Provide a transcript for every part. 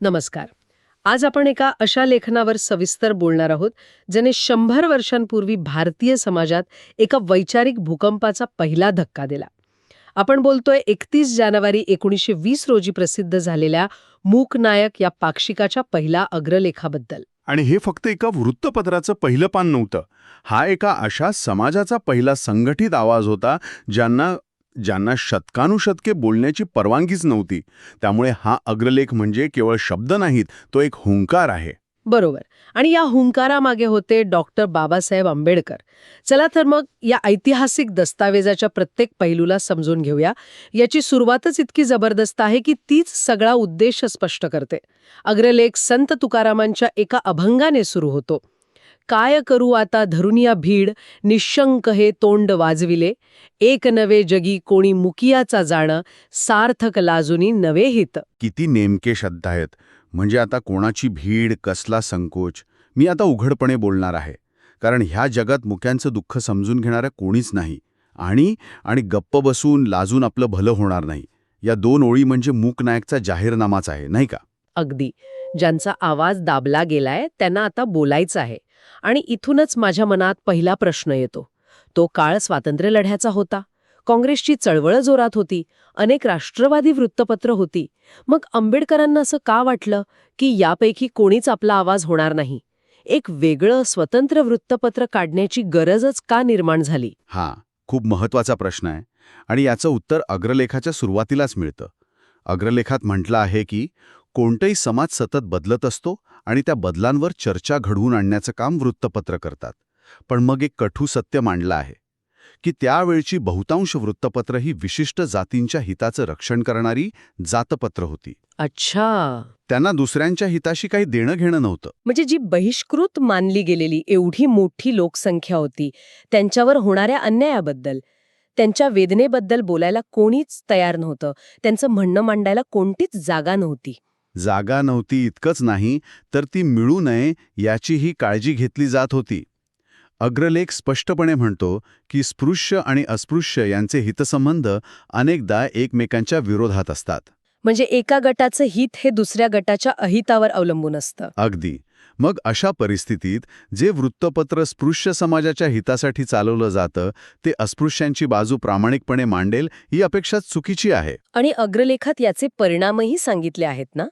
नमस्कार. आज आपण एका अशा लेखनावर सविस्तर बोलणार आहोत ज्याने शंभर वर्षांपूर्वी भारतीय समाजात एका वैचारिक भूकंपाचा पहिला धक्का दिला. आपण बोलतोय एकतीस जानेवारी एकोणीसशे वीस रोजी प्रसिद्ध झालेल्या मूक नायक या पाक्षिकाच्या पहिल्या अग्रलेखाबद्दल. आणि हे फक्त एका वृत्तपत्राचं पहिलं पान नव्हतं. हा एका अशा समाजाचा पहिला संघटित आवाज होता ज्यांना ज्यांना शतकानुशतके बोलण्याची परवानगीच नव्हती त्यामुळे हा अग्रलेख म्हणजे केवळ शब्द नाहीत तो एक हुंकार आहे. बरोबर. आणि या हुंकारामागे होते डॉक्टर बाबासाहेब आंबेडकर. चला तर मग या ऐतिहासिक दस्तावेजाच्या प्रत्येक पैलूला समजून घेऊया. याची सुरुवातच इतकी जबरदस्त आहे की तीच सगळा उद्देश स्पष्ट करते. अग्रलेख संत तुकारामांच्या एका अभंगाने सुरू होतो. काय करू आता धरुनिया भीड? निशंक हे तोंड वाजविले. एक नवे जगी कोणी मुकियाचा जाणं सार्थक लाजुनी नवे हित. किती नेमके शब्द आहेत. म्हणजे आता कोणाची भीड कसला संकोच? मी आता उघडपणे बोलणार आहे. कारण ह्या जगात मुक्यांचं दुःख समजून घेणारं कोणीच नाही. आणि आणि गप्प बसून लाजून आपलं भलं होणार नाही. या दोन ओळी म्हणजे मूक नायकचा जाहीरनामाच आहे नाही का? अगदी. ज्यांचा आवाज दाबला गेलाय त्यांना आता बोलायचं आहे. आणि इथूनच माझ्या मनात पहिला प्रश्न येतो. तो काळ स्वातंत्र्य लढ्याचा होता. काँग्रेसची चळवळ जोरात होती. अनेक राष्ट्रवादी वृत्तपत्र होती. मग आंबेडकरांना असं का वाटलं की यापैकी कोणीच आपला आवाज होणार नाही? एक वेगळं स्वतंत्र वृत्तपत्र काढण्याची गरजच का निर्माण झाली? हा खूप महत्त्वाचा प्रश्न आहे आणि याचं उत्तर अग्रलेखाच्या सुरुवातीलाच मिळतं. अग्रलेखात म्हटलं आहे की कोणताही समाज सतत बदलत असतो आणि त्या बदलांवर चर्चा घडवून आणण्याचं काम वृत्तपत्र करतात. पण मग एक कठू सत्य मांडलं आहे की त्यावेळची बहुतांश वृत्तपत्र ही विशिष्ट जातींच्या हिताचं रक्षण करणारी जातपत्र होती. अच्छा. त्यांना दुसऱ्यांच्या हिताशी काही देणं घेणं नव्हतं. म्हणजे जी बहिष्कृत मानली गेलेली एवढी मोठी लोकसंख्या होती त्यांच्यावर होणाऱ्या अन्यायाबद्दल त्यांच्या वेदनेबद्दल बोलायला कोणीच तयार नव्हतं त्यांचं म्हणणं मांडायला कोणतीच जागा नव्हती. जागा नव्हती इतकंच नाही तर ती मिळू नये याचीही काळजी घेतली जात होती. अग्रलेख स्पष्टपणे म्हणतो की स्पृश्य आणि अस्पृश्य यांचे हितसंबंध अनेकदा एकमेकांच्या विरोधात असतात. म्हणजे एका गटाचं हित हे दुसऱ्या गटाच्या अहितावर अवलंबून असतं. अगदी. मग अशा परिस्थितीत जे वृत्तपत्र स्पृश्य समाजाच्या हितासाठी चालवलं जातं ते अस्पृश्यांची बाजू प्रामाणिकपणे मांडेल ही अपेक्षा चुकीची आहे. आणि अग्रलेखात याचे परिणामही सांगितले आहेत ना?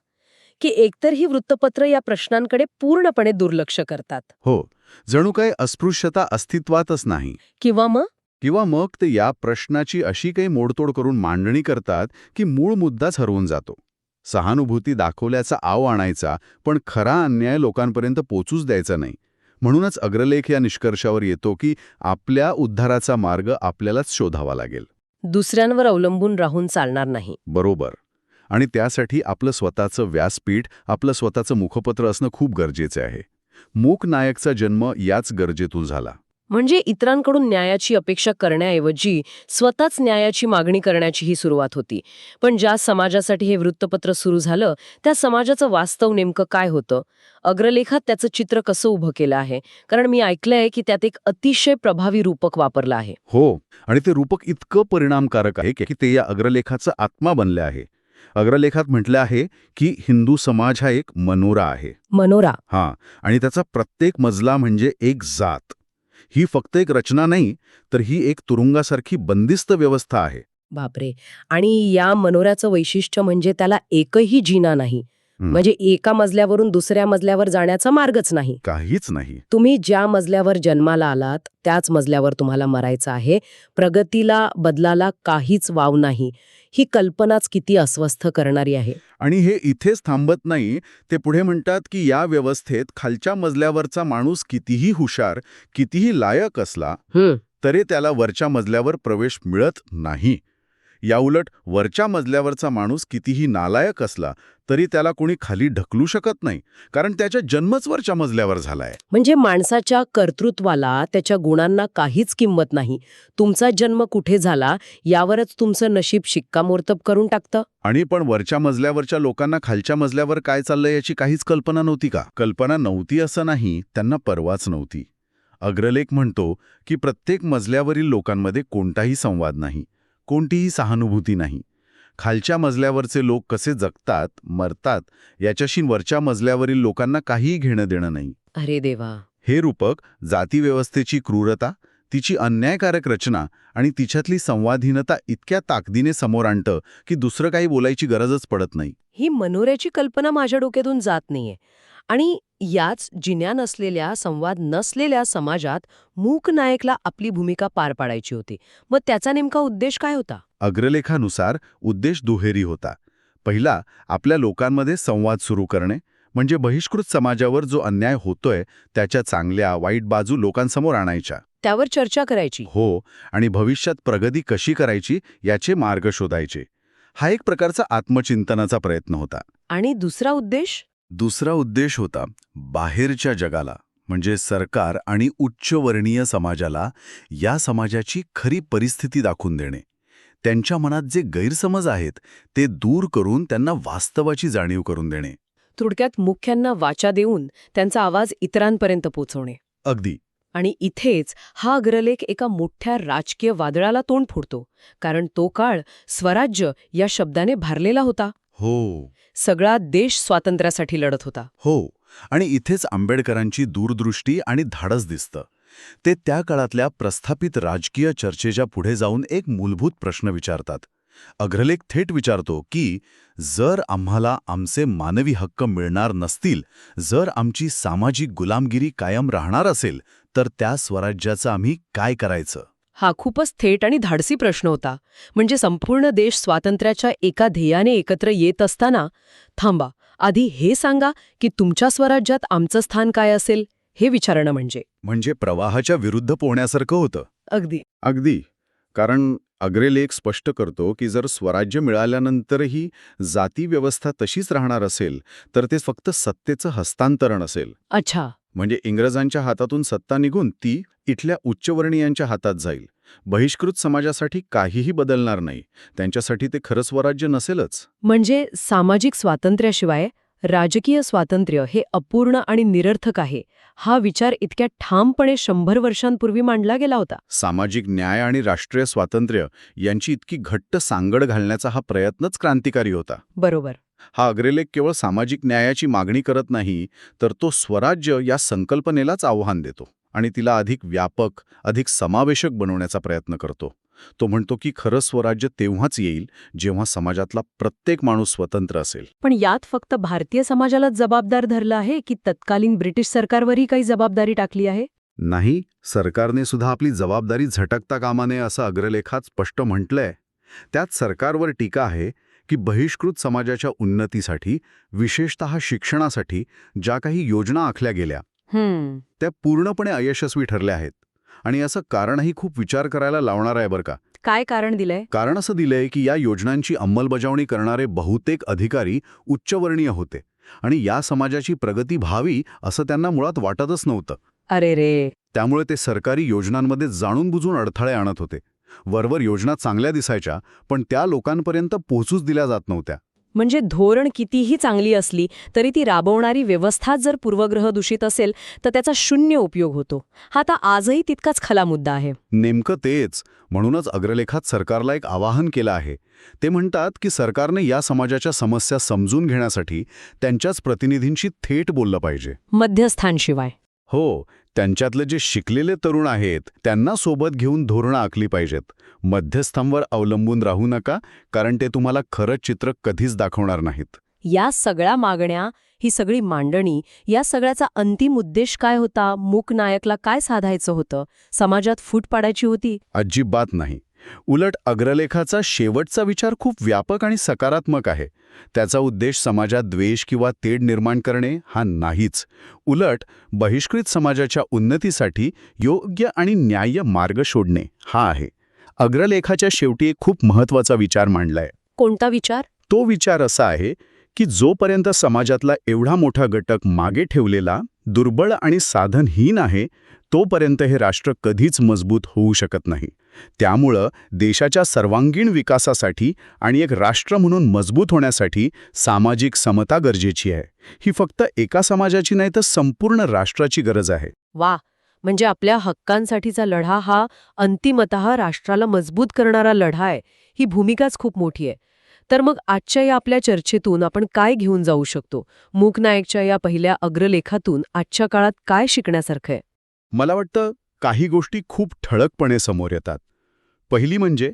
की एकतर ही वृत्तपत्र या प्रश्नांकडे पूर्णपणे दुर्लक्ष करतात. हो जणू काय अस्पृश्यता अस्तित्वातच नाही. किंवा मग? किंवा मग ते या प्रश्नाची अशी काही मोडतोड करून मांडणी करतात की मूळ मुद्दाच हरवून जातो. सहानुभूती दाखवल्याचा आव आणायचा पण खरा अन्याय लोकांपर्यंत पोचूच द्यायचा नाही. म्हणूनच अग्रलेख या निष्कर्षावर येतो की आपल्या उद्धाराचा मार्ग आपल्यालाच शोधावा लागेल. दुसऱ्यांवर अवलंबून राहून चालणार नाही. बरोबर. आणि त्यासाठी आपलं स्वतःचं व्यासपीठ आपलं स्वतःचं मुखपत्र असणं खूप गरजेचं आहे. मूक नायकचा जन्म याच गरजेतून झाला. म्हणजे इतरांकडून न्यायाची अपेक्षा करण्याऐवजी स्वतःच न्यायाची मागणी करण्याची ही सुरुवात होती. पण ज्या समाजासाठी हे वृत्तपत्र सुरू झालं त्या समाजाचं वास्तव नेमकं काय होतं? अग्रलेखात त्याचं चित्र कसं उभं केलं आहे? कारण मी ऐकलंय की त्यात एक अतिशय प्रभावी रूपक वापरलं आहे. हो आणि ते रूपक इतकं परिणामकारक आहे की ते या अग्रलेखाचं आत्मा बनले आहे. अग्रलेखात म्हटलं आहे की हिंदू समाज हा एक मनोरा आहे. मनोरा. हा आणि त्याचा प्रत्येक मजला म्हणजे एक जात. ही फक्त एक रचना नाही तर ही एक तुरुंगासारखी बंदिस्त व्यवस्था आहे. बापरे! आणि या मनोऱ्याचं वैशिष्ट्य म्हणजे त्याला एकही जिना नाही. म्हणजे एका मजल्यावरून दुसऱ्या मजल्यावर जाण्याचा मार्गच नाही. काहीच नाही. तुम्ही ज्या मजल्यावर जन्माला आलात त्याच मजल्यावर तुम्हाला मरायचं आहे. प्रगतीला बदलाला काहीच वाव नाही. ही कल्पनाच किती अस्वस्थ करणारी आहे. आणि हे इथेच थांबत नाही ते पुढे म्हणतात की या व्यवस्थेत खालच्या मजल्यावरचा माणूस कितीही हुशार कितीही लायक असला तरी त्याला वरच्या मजल्यावर प्रवेश मिळत नाही. याउलट वरच्या मजल्यावरचा माणूस कितीही नालायक असला तरी त्याला कोणी खाली ढकलू शकत नाही कारण त्याचा जन्मच वरच्या मजल्यावर झालाय. म्हणजे माणसाच्या कर्तृत्वाला त्याच्या गुणांना काहीच किंमत नाही. तुमचा जन्म कुठे झाला यावरच तुमचं नशीब शिक्कामोर्तब करून टाकतं. आणि पण वरच्या मजल्यावरच्या लोकांना खालच्या मजल्यावर काय चाललंय याची काहीच कल्पना नव्हती का? कल्पना नव्हती असं नाही त्यांना परवाच नव्हती. अग्रलेख म्हणतो की प्रत्येक मजल्यावरील लोकांमध्ये कोणताही संवाद नाही. कोणतीही सहानुभूती नाही. खालच्या मजल्यावरचे लोक कसे जगतात मरतात याच्याशी वरच्या मजल्यावरील लोकांना काहीही घेणं देणं नाही. अरे देवा. हे रूपक जातीव्यवस्थेची क्रूरता तिची अन्यायकारक रचना आणि तिच्यातली संवादहीनता इतक्या ताकदीने समोर आणतं की दुसरं काही बोलायची गरजच पडत नाही. ही मनोऱ्याची कल्पना माझ्या डोक्यातून जात नाहीये. आणि याच जिन्या नसलेल्या संवाद नसलेल्या समाजात मूक नायकला आपली भूमिका पार पाडायची होती. मग त्याचा नेमका उद्देश काय होता? अग्रलेखानुसार उद्देश दुहेरी होता. पहिला आपल्या लोकांमध्ये संवाद सुरू करणे म्हणजे बहिष्कृत समाजावर जो अन्याय होतोय त्याच्या चांगल्या वाईट बाजू लोकांसमोर आणायच्या. त्यावर चर्चा करायची. हो आणि भविष्यात प्रगती कशी करायची याचे मार्ग शोधायचे. हा एक प्रकारचा आत्मचिंतनाचा प्रयत्न होता. आणि दुसरा उद्देश? दुसरा उद्देश होता बाहेरच्या जगाला म्हणजे सरकार आणि उच्चवर्णीय समाजाला या समाजाची खरी परिस्थिती दाखवून देणे. त्यांच्या मनात जे गैरसमज आहेत ते दूर करून त्यांना वास्तवाची जाणीव करून देणे. थोडक्यात मुख्यांना वाचा देऊन त्यांचा आवाज इतरांपर्यंत पोचवणे. अगदी. आणि इथेच हा अग्रलेख एका मोठ्या राजकीय वादळाला तोंड फोडतो कारण तो काळ स्वराज्य या शब्दाने भारलेला होता. हो. सगळा देश स्वातंत्र्यासाठी लढत होता. हो. आणि इथेच आंबेडकरांची दूरदृष्टी आणि धाडस दिसतं. ते त्या काळातल्या प्रस्थापित राजकीय चर्चेच्या पुढे जाऊन एक मूलभूत प्रश्न विचारतात. अग्रलेख थेट विचारतो की जर आम्हाला आमचे मानवी हक्क मिळणार नसतील जर आमची सामाजिक गुलामगिरी कायम राहणार असेल तर त्या स्वराज्याचं आम्ही काय करायचं? हा खूपच थेट आणि धाडसी प्रश्न होता. म्हणजे संपूर्ण देश स्वातंत्र्याच्या एका ध्येयाने एकत्र येत असताना थांबा आधी हे सांगा की तुमच्या स्वराज्यात आमचं स्थान काय असेल? हे विचारणं म्हणजे. म्हणजे प्रवाहाच्या विरुद्ध पोहण्यासारखं होतं. अगदी. अगदी. कारण अग्रेलेख स्पष्ट करतो की जर स्वराज्य मिळाल्यानंतरही जाती व्यवस्था तशीच राहणार असेल तर ते फक्त सत्तेचं हस्तांतरण असेल. अच्छा. म्हणजे इंग्रजांच्या हातातून सत्ता निघून ती इथल्या उच्चवर्णीयांच्या हातात जाईल. बहिष्कृत समाजासाठी काहीही बदलणार नाही. त्यांच्यासाठी ते खरं स्वराज्य नसेलच. म्हणजे सामाजिक स्वातंत्र्याशिवाय राजकीय स्वातंत्र्य हे अपूर्ण आणि निरर्थक आहे. हा विचार इतक्या ठामपणे शंभर वर्षांपूर्वी मांडला गेला होता. सामाजिक न्याय आणि राष्ट्रीय स्वातंत्र्य यांची इतकी घट्ट सांगड घालण्याचा हा प्रयत्नच क्रांतिकारी होता. बरोबर. हा अग्रलेख केवळ सामाजिक न्यायाची मागणी करत नाही तर तो स्वराज्य या संकल्पनेलाच आव्हान देतो आणि तिला अधिक व्यापक अधिक समावेशक बनवण्याचा प्रयत्न करतो. तो म्हणतो की खरं स्वराज्य तेव्हाच येईल जेव्हा समाजातला प्रत्येक माणूस स्वतंत्र असेल. पण यात फक्त भारतीय समाजाला जबाबदार धरलं आहे की तत्कालीन ब्रिटिश सरकारवरही काही जबाबदारी टाकली आहे? नाही सरकारने सुद्धा आपली जबाबदारी झटकता कामा नये असं अग्रलेखात स्पष्ट म्हटलंय. त्यात सरकारवर टीका आहे की बहिष्कृत समाजाच्या उन्नतीसाठी विशेषतः शिक्षणासाठी ज्या काही योजना आखल्या गेल्या त्या पूर्णपणे अयशस्वी ठरल्या आहेत. आणि असं कारणही खूप विचार करायला लावणार आहे बरं का. काय कारण दिलंय? कारण असं दिलंय की या योजनांची अंमलबजावणी करणारे बहुतेक अधिकारी उच्चवर्णीय होते. आणि या समाजाची प्रगती व्हावी असं त्यांना मुळात वाटतच नव्हतं. अरे रे. त्यामुळे ते सरकारी योजनांमध्ये जाणून बुजून अडथळे आणत होते. वरवर योजना चांगल्या दिसायच्या पण त्या लोकांपर्यंत पोहोचूच दिल्या जात नव्हत्या. म्हणजे धोरण कितीही चांगली असली तरी ती राबवणारी व्यवस्था जर पूर्वग्रह दूषित असेल तर त्याचा शून्य उपयोग होतो. हा आता आजही तितकाच खला मुद्दा आहे. नेमकं तेच. म्हणूनच अग्रलेखात सरकारला एक आवाहन केलं आहे. ते म्हणतात की सरकारने या समाजाच्या समस्या समजून घेण्यासाठी त्यांच्याच प्रतिनिधींशी थेट बोललं पाहिजे. मध्यस्थांशिवाय. हो त्यांच्यातले जे शिकलेले तरुण आहेत त्यांना सोबत घेऊन धोरणं आखली पाहिजेत. मध्यस्थांवर अवलंबून राहू नका कारण ते तुम्हाला खरं चित्र कधीच दाखवणार नाहीत. या सगळ्या मागण्या ही सगळी मांडणी या सगळ्याचा अंतिम उद्देश काय होता? मूक नायकला काय साधायचं होतं? समाजात फूट पाडायची होती? अजिबात नाही. उलट अग्रलेखाचा शेवटचा विचार खूप व्यापक आणि सकारात्मक आहे. त्याचा उद्देश समाजात द्वेष किंवा तेढ निर्माण करणे हा नाहीच. उलट बहिष्कृत समाजाच्या उन्नतीसाठी योग्य आणि न्याय्य मार्ग शोधणे हा आहे. अग्रलेखाच्या शेवटी एक खूप महत्त्वाचा विचार मांडलाय. कोणता विचार? तो विचार असा आहे की जोपर्यंत समाजातला एवढा मोठा घटक मागे ठेवलेला दुर्बळ आणि साधनहीन आहे तोपर्यंत हे राष्ट्र कधीच मजबूत होऊ शकत नाही. त्यामुळं देशाच्या सर्वांगीण विकासासाठी आणि एक राष्ट्र म्हणून मजबूत होण्यासाठी सामाजिक समता गरजेची आहे. ही फक्त एका समाजाची नाही तर संपूर्ण राष्ट्राची गरज आहे. वा! म्हणजे आपल्या हक्कांसाठीचा लढा हा अंतिमतः राष्ट्राला मजबूत करणारा लढा आहे. ही भूमिकाच खूप मोठी आहे. तर मग आजच्या या आपल्या चर्चेतून आपण काय घेऊन जाऊ शकतो? मूक नायकच्या या पहिल्या अग्रलेखातून आजच्या काळात काय शिकण्यासारखं आहे? मला वाटतं काही गोष्टी खूप ठळकपणे समोर येतात. पहिली म्हणजे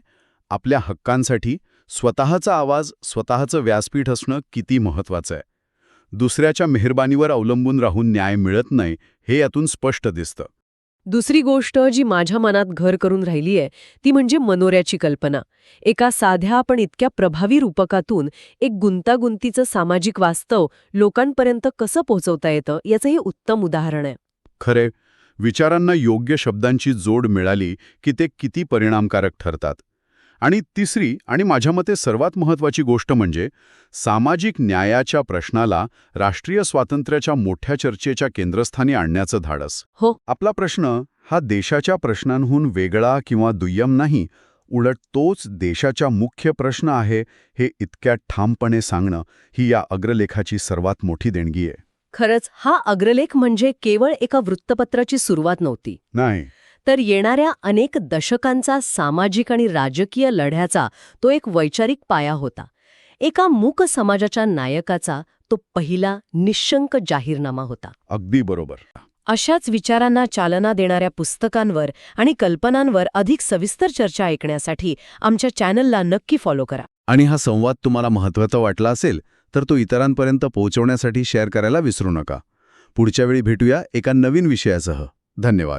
आपल्या हक्कांसाठी स्वतःचा आवाज स्वतःचं व्यासपीठ असणं किती महत्वाचं आहे. दुसऱ्याच्या मेहरबानीवर अवलंबून राहून न्याय मिळत नाही हे यातून स्पष्ट दिसतं. दुसरी गोष्ट जी माझ्या मनात घर करून राहिली आहे ती म्हणजे मनोऱ्याची कल्पना. एका साध्या पण इतक्या प्रभावी रूपकातून एक गुंतागुंतीचं सामाजिक वास्तव लोकांपर्यंत कसं पोहोचवता येतं याचं हे उत्तम उदाहरण आहे. खरे विचारांना योग्य शब्दांची जोड मिळाली की ते किती परिणामकारक ठरतात. आणि तिसरी आणि माझ्या मते सर्वात महत्वाची गोष्ट म्हणजे सामाजिक न्यायाच्या प्रश्नाला राष्ट्रीय स्वातंत्र्याच्या मोठ्या चर्चेच्या केंद्रस्थानी आणण्याचं धाडस. हो. आपला प्रश्न हा देशाच्या प्रश्नांहून वेगळा किंवा दुय्यम नाही उलट तोच देशाच्या मुख्य प्रश्न आहे हे इतक्या ठामपणे सांगणं ही या अग्रलेखाची सर्वात मोठी देणगी आहे. खरंच हा अग्रलेख म्हणजे केवळ एका वृत्तपत्राची सुरुवात नव्हती. नाही. तर येणाऱ्या अनेक दशकांचा सामाजिक आणि राजकीय लढ्याचा तो एक वैचारिक पाया होता. एका मूक समाजाच्या नायकाचा तो पहिला निशंक जाहीरनामा होता. अगदी बरोबर. अशाच विचारांना चालना देणाऱ्या पुस्तकांवर आणि कल्पनांवर अधिक सविस्तर चर्चा ऐकण्यासाठी आमच्या चॅनलला नक्की फॉलो करा. आणि हा संवाद तुम्हाला महत्त्वाचा वाटला असेल तर तो इतरांपर्यंत पोहोचवण्यासाठी शेअर करायला विसरू नका. पुढच्या वेळी भेटूया एका नवीन विषयासह. धन्यवाद.